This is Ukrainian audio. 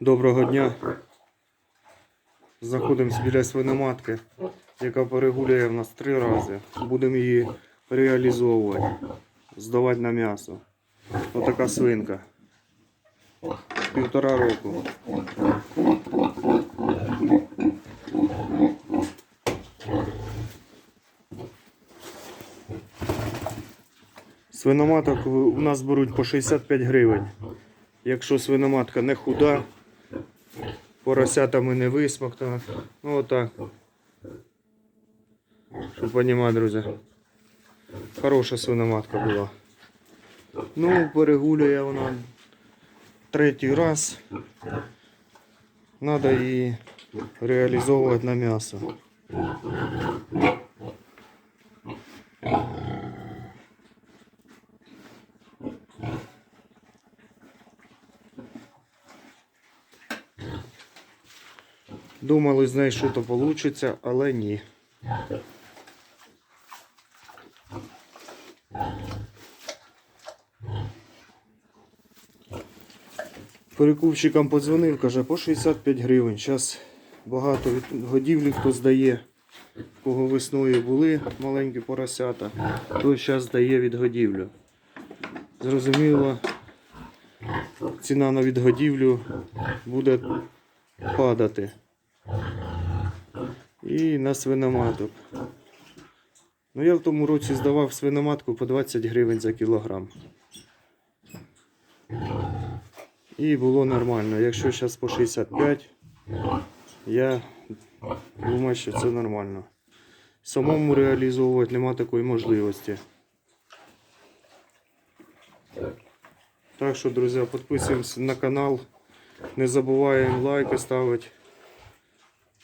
Доброго дня. Заходимо біля свиноматки, яка перегуляє в нас три рази. Будемо її реалізовувати, здавати на м'ясо. Отака свинка. Півтора року. Свиноматок у нас беруть по 65 гривень. Якщо свиноматка не худа, поросятами не висмоктана. Ну отак. Щоб розуміти, друзі. Хороша свиноматка була. Ну, перегулює вона третій раз. Надо її реалізовувати на м'ясо. Думали з нею, що то вийде, але ні. Перекупщикам подзвонив, каже, по 65 гривень. Зараз багато від годівлі хто здає, кого весною були маленькі поросята, той зараз здає від годівлю. Зрозуміло, ціна на відгодівлю буде падати. І на свиноматок. Ну я в тому році здавав свиноматку по 20 гривень за кілограм. І було нормально. Якщо зараз по 65, я думаю, що це нормально. Самому реалізовувати нема такої можливості. Так що, друзі, підписуємося на канал. Не забуваємо лайки ставити.